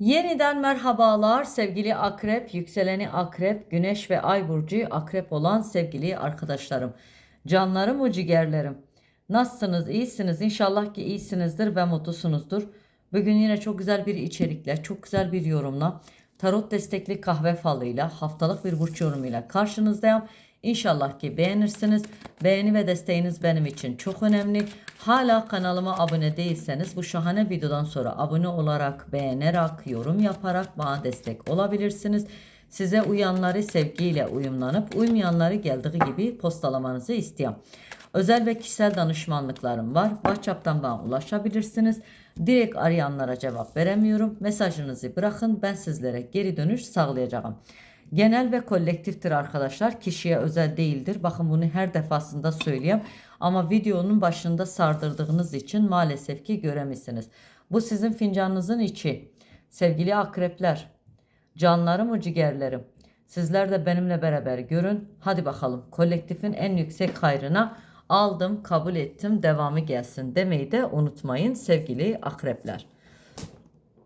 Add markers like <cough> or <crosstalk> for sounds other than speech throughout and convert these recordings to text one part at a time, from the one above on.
Yeniden merhabalar sevgili akrep, yükseleni akrep, güneş ve ay burcu akrep olan sevgili arkadaşlarım. Canlarım o ciğerlerim. Nasılsınız? İyisiniz. İnşallah ki iyisinizdir ve mutlusunuzdur. Bugün yine çok güzel bir içerikle, çok güzel bir yorumla, tarot destekli kahve falıyla, haftalık bir burç yorumuyla karşınızdayım. İnşallah ki beğenirsiniz. Beğeni ve desteğiniz benim için çok önemli. Hala kanalıma abone değilseniz bu şahane videodan sonra abone olarak, beğenerek, yorum yaparak bana destek olabilirsiniz. Size uyanları sevgiyle uyumlanıp uymayanları geldiği gibi postalamanızı istiyorum. Özel ve kişisel danışmanlıklarım var. WhatsApp'tan bana ulaşabilirsiniz. Direkt arayanlara cevap veremiyorum. Mesajınızı bırakın ben sizlere geri dönüş sağlayacağım. Genel ve kolektiftir arkadaşlar. Kişiye özel değildir. Bakın bunu her defasında söyleyeyim. Ama videonun başında sardırdığınız için maalesef ki göremezsiniz. Bu sizin fincanınızın içi. Sevgili akrepler, canlarım o ciğerlerim. Sizler de benimle beraber görün. Hadi bakalım kolektifin en yüksek hayrına aldım, kabul ettim, devamı gelsin demeyi de unutmayın sevgili akrepler.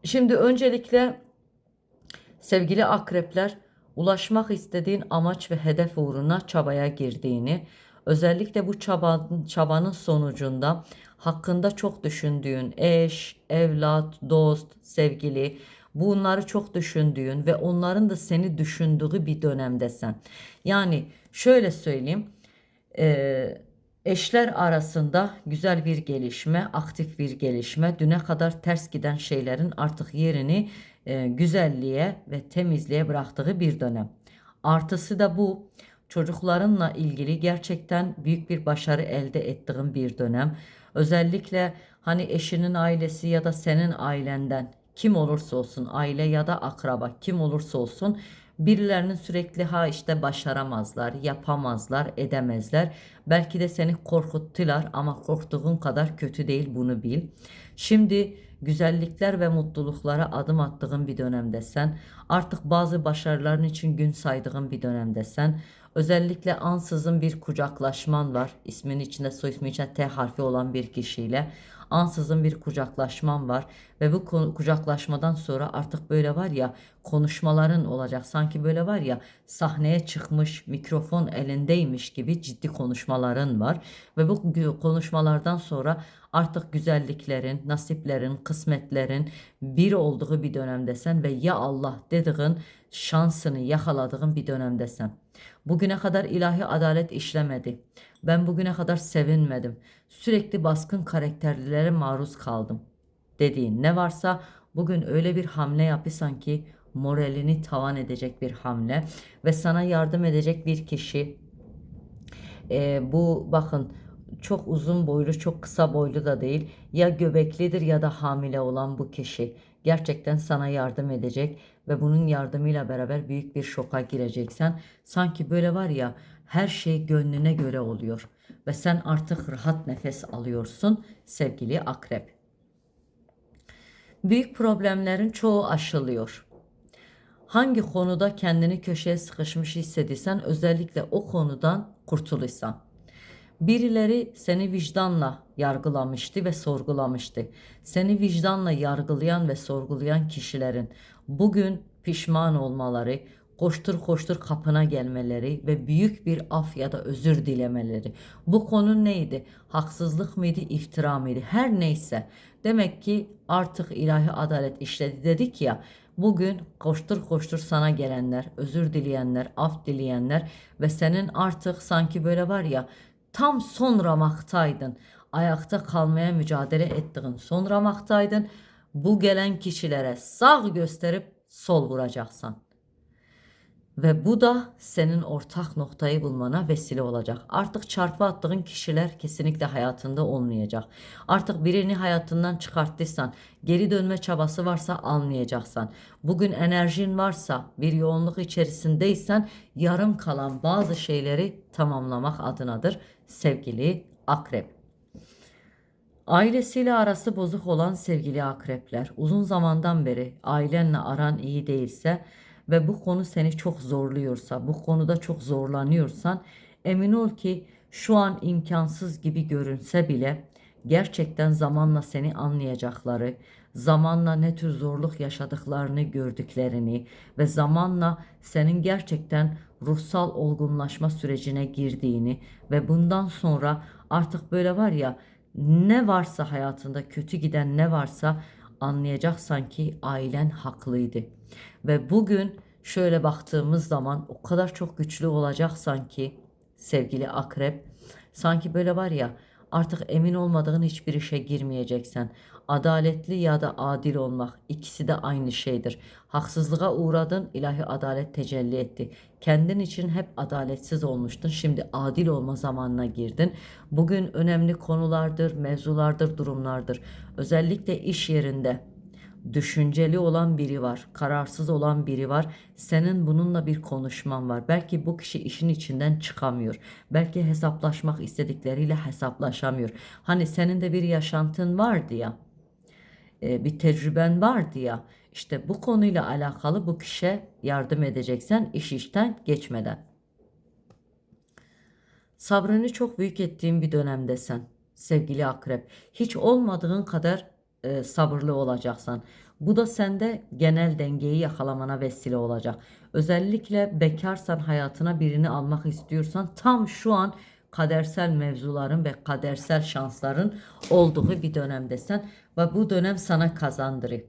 Şimdi öncelikle sevgili akrepler ulaşmak istediğin amaç ve hedef uğruna çabaya girdiğini, özellikle bu çaba, çabanın sonucunda hakkında çok düşündüğün eş, evlat, dost, sevgili bunları çok düşündüğün ve onların da seni düşündüğü bir dönemdesin. Yani şöyle söyleyeyim, e, eşler arasında güzel bir gelişme, aktif bir gelişme, düne kadar ters giden şeylerin artık yerini e, güzelliğe ve temizliğe bıraktığı bir dönem. Artısı da bu. Çocuklarınla ilgili gerçekten büyük bir başarı elde ettiğin bir dönem. Özellikle hani eşinin ailesi ya da senin ailenden kim olursa olsun aile ya da akraba kim olursa olsun birilerinin sürekli ha işte başaramazlar, yapamazlar, edemezler. Belki de seni korkuttular ama korktuğun kadar kötü değil bunu bil. Şimdi güzellikler ve mutluluklara adım attığın bir dönemdesen. Artık bazı başarıların için gün saydığın bir dönemdesen. Özellikle ansızın bir kucaklaşman var. İsmin içinde soy ismi içinde T harfi olan bir kişiyle ansızın bir kucaklaşman var ve bu kucaklaşmadan sonra artık böyle var ya konuşmaların olacak. Sanki böyle var ya sahneye çıkmış mikrofon elindeymiş gibi ciddi konuşmaların var ve bu konuşmalardan sonra artık güzelliklerin, nasiplerin, kısmetlerin bir olduğu bir dönemdesen ve ya Allah dediğin şansını yakaladığın bir dönemdesen. Bugüne kadar ilahi adalet işlemedi. Ben bugüne kadar sevinmedim. Sürekli baskın karakterlilere maruz kaldım. Dediğin ne varsa bugün öyle bir hamle yapırsan ki moralini tavan edecek bir hamle ve sana yardım edecek bir kişi. Ee, bu bakın çok uzun boylu çok kısa boylu da değil ya göbeklidir ya da hamile olan bu kişi gerçekten sana yardım edecek ve bunun yardımıyla beraber büyük bir şoka gireceksen sanki böyle var ya her şey gönlüne göre oluyor ve sen artık rahat nefes alıyorsun sevgili akrep. Büyük problemlerin çoğu aşılıyor. Hangi konuda kendini köşeye sıkışmış hissediysen özellikle o konudan kurtulursan. Birileri seni vicdanla yargılamıştı ve sorgulamıştı. Seni vicdanla yargılayan ve sorgulayan kişilerin bugün pişman olmaları, koştur koştur kapına gelmeleri ve büyük bir af ya da özür dilemeleri. Bu konu neydi? Haksızlık mıydı, iftira mıydı? Her neyse. Demek ki artık ilahi adalet işledi dedik ya. Bugün koştur koştur sana gelenler, özür dileyenler, af dileyenler ve senin artık sanki böyle var ya tam son ramaktaydın. Ayakta kalmaya mücadele ettiğin son ramaktaydın. Bu gelen kişilere sağ gösterip sol vuracaksan. Ve bu da senin ortak noktayı bulmana vesile olacak. Artık çarpı attığın kişiler kesinlikle hayatında olmayacak. Artık birini hayatından çıkarttıysan, geri dönme çabası varsa almayacaksan, bugün enerjin varsa, bir yoğunluk içerisindeysen yarım kalan bazı şeyleri tamamlamak adınadır sevgili akrep. Ailesiyle arası bozuk olan sevgili akrepler, uzun zamandan beri ailenle aran iyi değilse, ve bu konu seni çok zorluyorsa, bu konuda çok zorlanıyorsan emin ol ki şu an imkansız gibi görünse bile gerçekten zamanla seni anlayacakları, zamanla ne tür zorluk yaşadıklarını gördüklerini ve zamanla senin gerçekten ruhsal olgunlaşma sürecine girdiğini ve bundan sonra artık böyle var ya ne varsa hayatında kötü giden ne varsa anlayacaksan ki ailen haklıydı. Ve bugün şöyle baktığımız zaman o kadar çok güçlü olacaksan ki sevgili akrep sanki böyle var ya artık emin olmadığın hiçbir işe girmeyeceksen. Adaletli ya da adil olmak ikisi de aynı şeydir. Haksızlığa uğradın, ilahi adalet tecelli etti. Kendin için hep adaletsiz olmuştun. Şimdi adil olma zamanına girdin. Bugün önemli konulardır, mevzulardır, durumlardır. Özellikle iş yerinde düşünceli olan biri var, kararsız olan biri var. Senin bununla bir konuşman var. Belki bu kişi işin içinden çıkamıyor. Belki hesaplaşmak istedikleriyle hesaplaşamıyor. Hani senin de bir yaşantın vardı ya. E, Bir tecrüben vardı ya. İşte bu konuyla alakalı bu kişiye yardım edeceksen iş işten geçmeden. Sabrını çok büyük ettiğin bir dönemdesin sevgili akrep. Hiç olmadığın kadar e, sabırlı olacaksan. Bu da sende genel dengeyi yakalamana vesile olacak. Özellikle bekarsan hayatına birini almak istiyorsan tam şu an kadersel mevzuların ve kadersel şansların olduğu bir dönemdesin ve bu dönem sana kazandırır.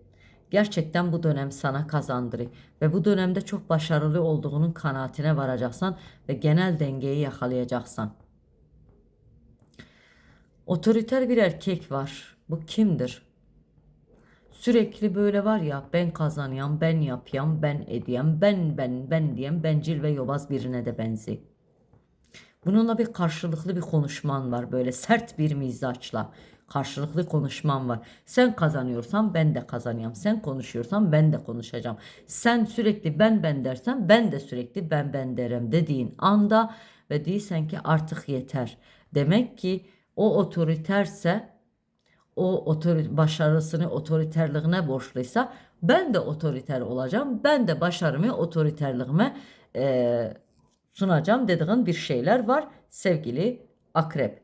Gerçekten bu dönem sana kazandırır ve bu dönemde çok başarılı olduğunun kanaatine varacaksan ve genel dengeyi yakalayacaksan. Otoriter bir erkek var. Bu kimdir? Sürekli böyle var ya ben kazanıyorum, ben yapıyorum, ben edeyim, ben ben ben diyen bencil ve yobaz birine de benziyor. Bununla bir karşılıklı bir konuşman var böyle sert bir mizaçla. Karşılıklı konuşman var. Sen kazanıyorsan ben de kazanıyorum. Sen konuşuyorsan ben de konuşacağım. Sen sürekli ben ben dersen ben de sürekli ben ben derim dediğin anda ve değilsen ki artık yeter. Demek ki o otoriterse o otori başarısını otoriterliğine borçluysa ben de otoriter olacağım. Ben de başarımı otoriterliğime eee, sunacağım dediğin bir şeyler var sevgili akrep.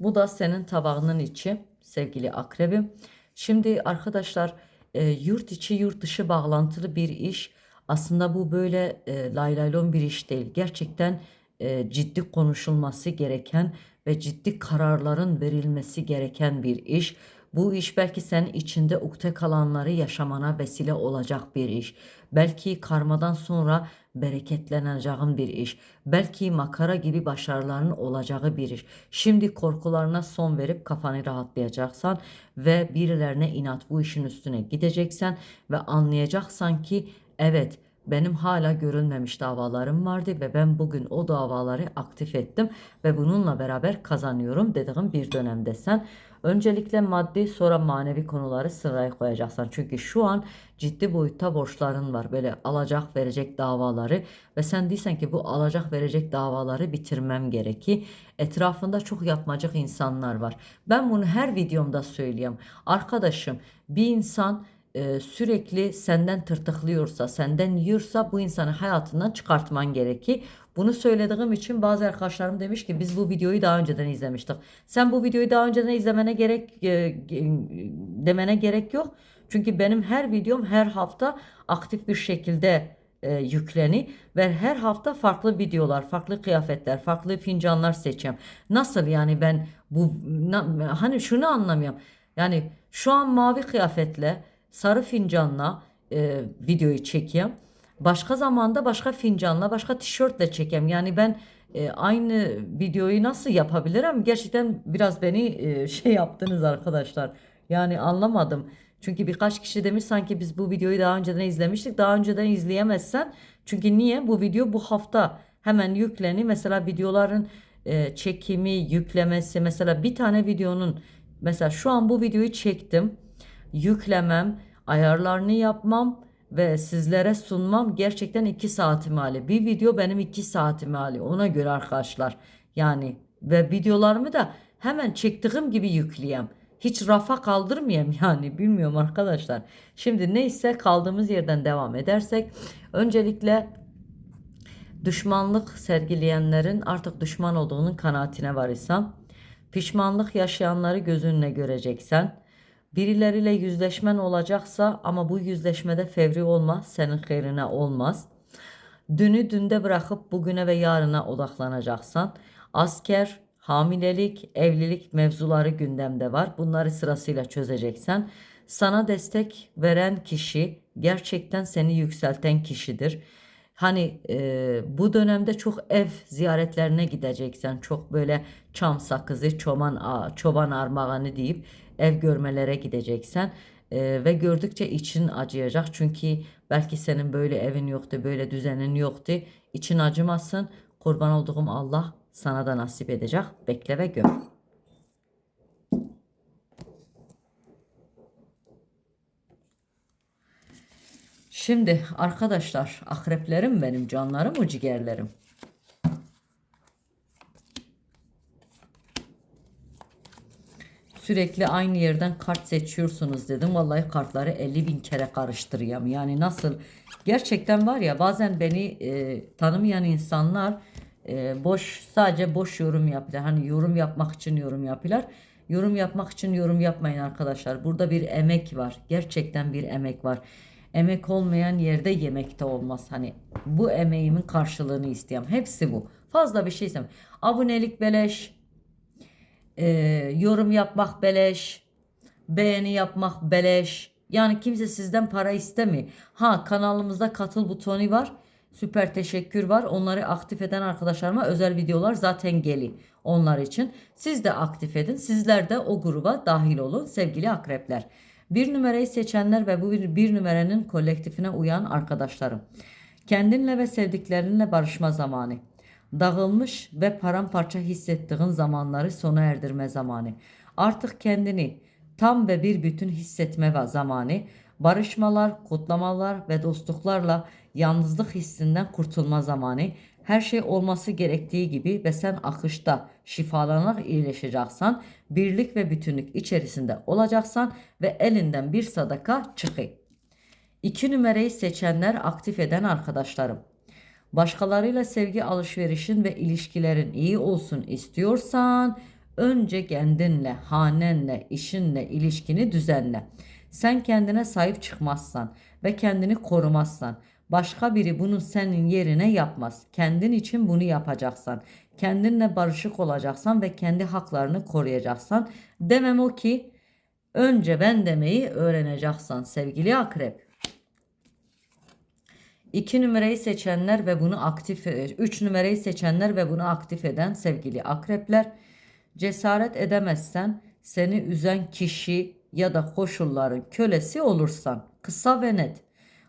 Bu da senin tabağının içi sevgili akrebim. Şimdi arkadaşlar e, yurt içi yurt dışı bağlantılı bir iş. Aslında bu böyle e, laylaylon bir iş değil. Gerçekten e, ciddi konuşulması gereken ve ciddi kararların verilmesi gereken bir iş. Bu iş belki senin içinde ukde kalanları yaşamana vesile olacak bir iş. Belki karmadan sonra bereketleneceğin bir iş. Belki makara gibi başarıların olacağı bir iş. Şimdi korkularına son verip kafanı rahatlayacaksan ve birilerine inat bu işin üstüne gideceksen ve anlayacaksan ki evet benim hala görülmemiş davalarım vardı ve ben bugün o davaları aktif ettim ve bununla beraber kazanıyorum dediğim bir dönemdesen. Öncelikle maddi sonra manevi konuları sıraya koyacaksan. Çünkü şu an ciddi boyutta borçların var. Böyle alacak verecek davaları ve sen değilsen ki bu alacak verecek davaları bitirmem gerekir. Etrafında çok yapmacık insanlar var. Ben bunu her videomda söyleyeyim. Arkadaşım bir insan e, sürekli senden tırtıklıyorsa, senden yiyorsa bu insanı hayatından çıkartman gerekir. Bunu söylediğim için bazı arkadaşlarım demiş ki biz bu videoyu daha önceden izlemiştik. Sen bu videoyu daha önceden izlemene gerek e, demene gerek yok. Çünkü benim her videom her hafta aktif bir şekilde e, yükleni ve her hafta farklı videolar, farklı kıyafetler, farklı fincanlar seçeceğim. Nasıl yani ben bu na- hani şunu anlamıyorum. Yani şu an mavi kıyafetle sarı fincanla e, videoyu çekeyim. Başka zamanda başka fincanla, başka tişörtle çekeyim. Yani ben e, aynı videoyu nasıl yapabilirim? Gerçekten biraz beni e, <laughs> şey yaptınız arkadaşlar. Yani anlamadım. Çünkü birkaç kişi demiş sanki biz bu videoyu daha önceden izlemiştik. Daha önceden izleyemezsen. Çünkü niye? Bu video bu hafta hemen yükleni. Mesela videoların e, çekimi, yüklemesi. Mesela bir tane videonun mesela şu an bu videoyu çektim yüklemem, ayarlarını yapmam ve sizlere sunmam gerçekten 2 saatimi alıyor. Bir video benim 2 saatimi alıyor. Ona göre arkadaşlar. Yani ve videolarımı da hemen çektiğim gibi yükleyeyim. Hiç rafa kaldırmayayım <laughs> yani bilmiyorum arkadaşlar. Şimdi neyse kaldığımız yerden devam edersek öncelikle Düşmanlık sergileyenlerin artık düşman olduğunun kanaatine varırsam, pişmanlık yaşayanları gözünle göreceksen, birileriyle yüzleşmen olacaksa ama bu yüzleşmede fevri olma, senin hayrına olmaz. Dünü dünde bırakıp bugüne ve yarına odaklanacaksan, asker, hamilelik, evlilik mevzuları gündemde var. Bunları sırasıyla çözeceksen, sana destek veren kişi gerçekten seni yükselten kişidir. Hani e, bu dönemde çok ev ziyaretlerine gideceksen çok böyle çam sakızı, çoban, a- çoban armağanı deyip ev görmelere gideceksen e, ve gördükçe için acıyacak. Çünkü belki senin böyle evin yoktu, böyle düzenin yoktu. İçin acımasın. Kurban olduğum Allah sana da nasip edecek. Bekle ve gör. Şimdi arkadaşlar akreplerim benim canlarım o ciğerlerim. Sürekli aynı yerden kart seçiyorsunuz dedim. Vallahi kartları 50 bin kere karıştırıyorum. Yani nasıl gerçekten var ya bazen beni e, tanımayan insanlar e, boş sadece boş yorum yapıyorlar. Hani yorum yapmak için yorum yapıyorlar. Yorum yapmak için yorum yapmayın arkadaşlar. Burada bir emek var. Gerçekten bir emek var. Emek olmayan yerde yemek de olmaz. Hani bu emeğimin karşılığını istiyorum. Hepsi bu. Fazla bir şey istemiyorum. Abonelik beleş, e, yorum yapmak beleş, beğeni yapmak beleş. Yani kimse sizden para istemiyor. Ha kanalımızda katıl butonu var. Süper teşekkür var. Onları aktif eden arkadaşlarıma özel videolar zaten geliyor onlar için. Siz de aktif edin. Sizler de o gruba dahil olun sevgili akrepler. Bir numarayı seçenler ve bu bir, bir numaranın kolektifine uyan arkadaşlarım. Kendinle ve sevdiklerinle barışma zamanı. Dağılmış ve paramparça hissettiğin zamanları sona erdirme zamanı. Artık kendini tam ve bir bütün hissetme va- zamanı. Barışmalar, kutlamalar ve dostluklarla yalnızlık hissinden kurtulma zamanı. Her şey olması gerektiği gibi ve sen akışta şifalanarak iyileşeceksen, birlik ve bütünlük içerisinde olacaksan ve elinden bir sadaka çıkı. İki numarayı seçenler aktif eden arkadaşlarım. Başkalarıyla sevgi alışverişin ve ilişkilerin iyi olsun istiyorsan önce kendinle, hanenle, işinle ilişkini düzenle. Sen kendine sahip çıkmazsan ve kendini korumazsan başka biri bunu senin yerine yapmaz. Kendin için bunu yapacaksan, kendinle barışık olacaksan ve kendi haklarını koruyacaksan demem o ki önce ben demeyi öğreneceksen sevgili akrep. 2 numarayı seçenler ve bunu aktif 3 numarayı seçenler ve bunu aktif eden sevgili akrepler cesaret edemezsen seni üzen kişi ya da koşulların kölesi olursan kısa ve net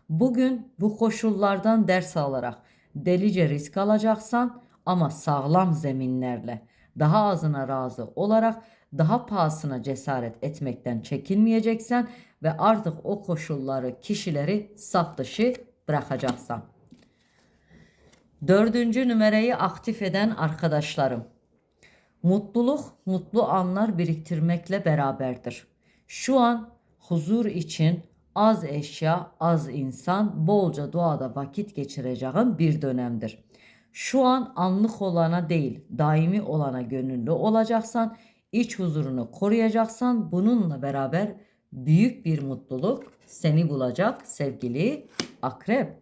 bugün bu koşullardan ders alarak delice risk alacaksan ama sağlam zeminlerle daha azına razı olarak daha pahasına cesaret etmekten çekinmeyeceksen ve artık o koşulları, kişileri saf dışı bırakacaksan. Dördüncü numarayı aktif eden arkadaşlarım. Mutluluk, mutlu anlar biriktirmekle beraberdir. Şu an huzur için az eşya, az insan, bolca doğada vakit geçireceğin bir dönemdir. Şu an anlık olana değil, daimi olana gönüllü olacaksan, iç huzurunu koruyacaksan bununla beraber büyük bir mutluluk seni bulacak sevgili akrep.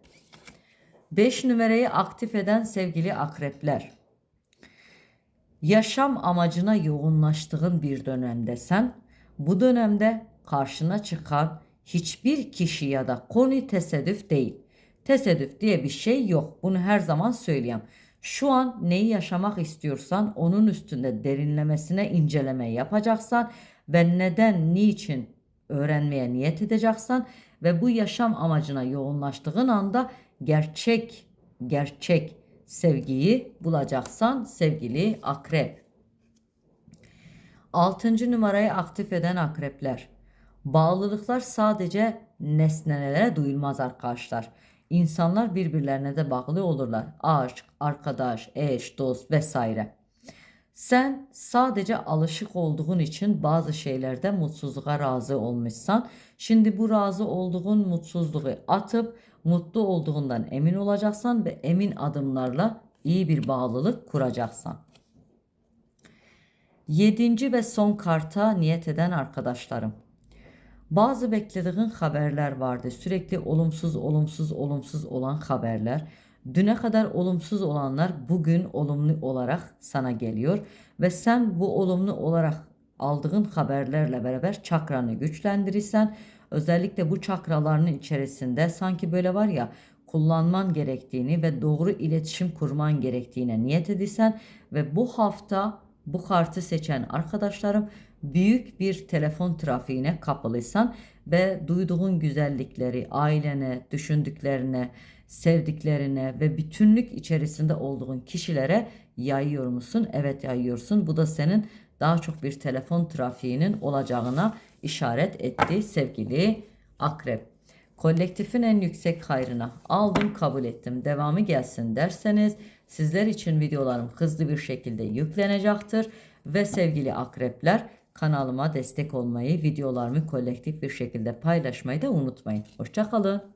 5 numarayı aktif eden sevgili akrepler. Yaşam amacına yoğunlaştığın bir dönemdesen, bu dönemde karşına çıkan hiçbir kişi ya da konu tesadüf değil. Tesadüf diye bir şey yok. Bunu her zaman söyleyeyim. Şu an neyi yaşamak istiyorsan onun üstünde derinlemesine inceleme yapacaksan ve neden, niçin öğrenmeye niyet edeceksen ve bu yaşam amacına yoğunlaştığın anda gerçek gerçek sevgiyi bulacaksan sevgili akrep. Altıncı numarayı aktif eden akrepler. Bağlılıklar sadece nesnelere duyulmaz arkadaşlar. İnsanlar birbirlerine de bağlı olurlar. Aşk, arkadaş, eş, dost vesaire. Sen sadece alışık olduğun için bazı şeylerde mutsuzluğa razı olmuşsan. Şimdi bu razı olduğun mutsuzluğu atıp mutlu olduğundan emin olacaksan ve emin adımlarla iyi bir bağlılık kuracaksan. Yedinci ve son karta niyet eden arkadaşlarım. Bazı beklediğin haberler vardı. Sürekli olumsuz, olumsuz, olumsuz olan haberler. Düne kadar olumsuz olanlar bugün olumlu olarak sana geliyor ve sen bu olumlu olarak aldığın haberlerle beraber çakranı güçlendirirsen özellikle bu çakralarının içerisinde sanki böyle var ya kullanman gerektiğini ve doğru iletişim kurman gerektiğine niyet edilsen ve bu hafta bu kartı seçen arkadaşlarım büyük bir telefon trafiğine kapılıysan ve duyduğun güzellikleri ailene, düşündüklerine, sevdiklerine ve bütünlük içerisinde olduğun kişilere yayıyor musun? Evet yayıyorsun. Bu da senin daha çok bir telefon trafiğinin olacağına işaret etti sevgili akrep. Kolektifin en yüksek hayrına aldım kabul ettim devamı gelsin derseniz sizler için videolarım hızlı bir şekilde yüklenecektir ve sevgili akrepler kanalıma destek olmayı videolarımı kolektif bir şekilde paylaşmayı da unutmayın. Hoşçakalın.